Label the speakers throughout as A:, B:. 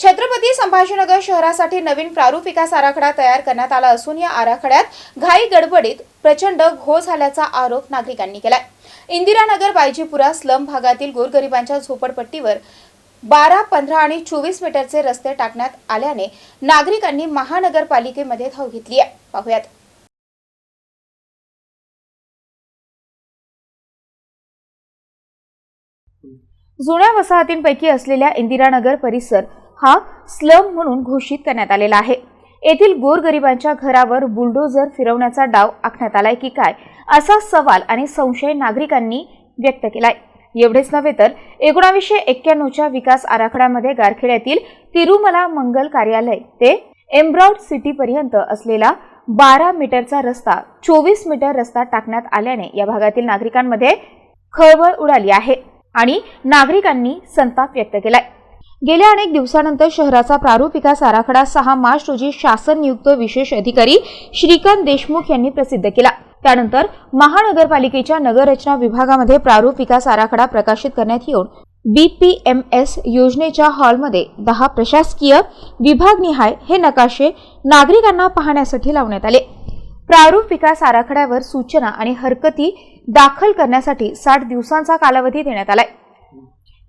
A: छत्रपती संभाजीनगर शहरासाठी नवीन प्रारूप विकास आराखडा तयार करण्यात आला असून या आराखड्यात घाई गडबडीत प्रचंड घोळ झाल्याचा आरोप नागरिकांनी केलाय. इंदिरानगर बायजीपुरा स्लम भागातील गोरगरिबांच्या झोपडपट्टीवर बारा पंधरा आणि चोवीस मीटरचे रस्ते टाकण्यात आल्याने नागरिकांनी महानगरपालिकेमध्ये धाव घेतली आहे. पाहुयात. जुन्या वसाहतींपैकी असलेल्या इंदिरानगर परिसर हा स्लम म्हणून घोषित करण्यात आलेला आहे. येथील गोरगरिबांच्या घरावर बुलडोझर फिरवण्याचा डाव आखण्यात आलाय की काय असा सवाल आणि संशय नागरिकांनी व्यक्त केलाय. एवढेच नव्हे तर एकोणावीसशे एक्क्याण्णवच्या विकास आराखड्यामध्ये गारखेड्यातील तिरुमला मंगल कार्यालय ते एम्ब्रॉड सिटीपर्यंत असलेला बारा मीटरचा रस्ता चोवीस मीटर रस्ता टाकण्यात आल्याने या भागातील नागरिकांमध्ये खळबळ उडाली आहे आणि नागरिकांनी संताप व्यक्त केलाय. गेल्या अनेक दिवसानंतर शहराचा प्रारूप विकास आराखडा सहा मार्च रोजी शासन नियुक्त विशेष अधिकारी श्रीकांत देशमुख यांनी प्रसिद्ध केला. त्यानंतर महानगरपालिकेच्या नगररचना विभागामध्ये प्रारूप विकास आराखडा प्रकाशित करण्यात येऊन बीपीएमएस योजनेच्या हॉलमध्ये दहा प्रशासकीय विभागनिहाय हे नकाशे नागरिकांना पाहण्यासाठी लावण्यात आले. प्रारूप विकास आराखड्यावर सूचना आणि हरकती दाखल करण्यासाठी साठ दिवसांचा कालावधी देण्यात आलाय.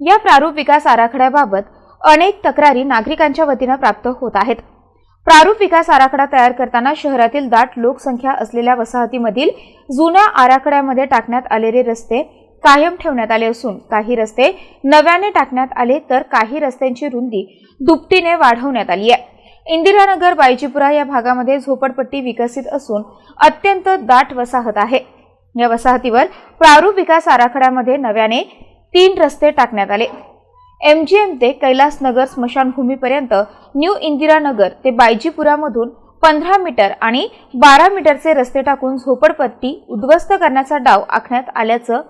A: या प्रारूप विकास आराखड्याबाबत अनेक तक्रारी नागरिकांच्या वतीनं प्राप्त होत आहेत. प्रारूप विकास आराखडा तयार करताना शहरातील दाट लोकसंख्या असलेल्या वसाहतीमधील जुन्या आराखड्यामध्ये टाकण्यात आलेले रस्ते कायम ठेवण्यात आले असून काही रस्ते नव्याने टाकण्यात आले तर काही रस्त्यांची रुंदी दुपटीने वाढवण्यात आली आहे. इंदिरानगर बायजीपुरा या भागामध्ये झोपडपट्टी विकसित असून अत्यंत दाट वसाहत आहे. या वसाहतीवर प्रारूप विकास आराखड्यामध्ये नव्याने तीन रस्ते टाकण्यात आले. एमजीएम ते कैलास नगर स्मशानभूमीपर्यंत न्यू इंदिरानगर ते बायजीपुरामधून पंधरा मीटर आणि बारा मीटरचे रस्ते टाकून झोपडपट्टी उद्ध्वस्त करण्याचा डाव आखण्यात आल्याचं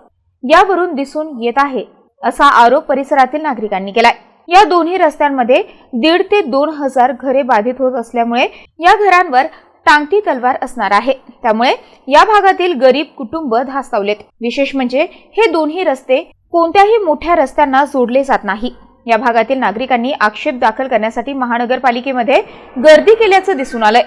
A: यावरून दिसून येत आहे असा आरोप परिसरातील नागरिकांनी केलाय. या दोन्ही रस्त्यांमध्ये दीड ते दोन हजार घरे बाधित होत असल्यामुळे या घरांवर टांगती तलवार असणार आहे. त्यामुळे या भागातील गरीब कुटुंब धास्तावलेत. विशेष म्हणजे हे दोन्ही रस्ते कोणत्याही मोठ्या रस्त्यांना जोडले जात नाही. या भागातील नागरिकांनी आक्षेप दाखल करण्यासाठी महानगरपालिकेमध्ये गर्दी केल्याचं दिसून आलंय.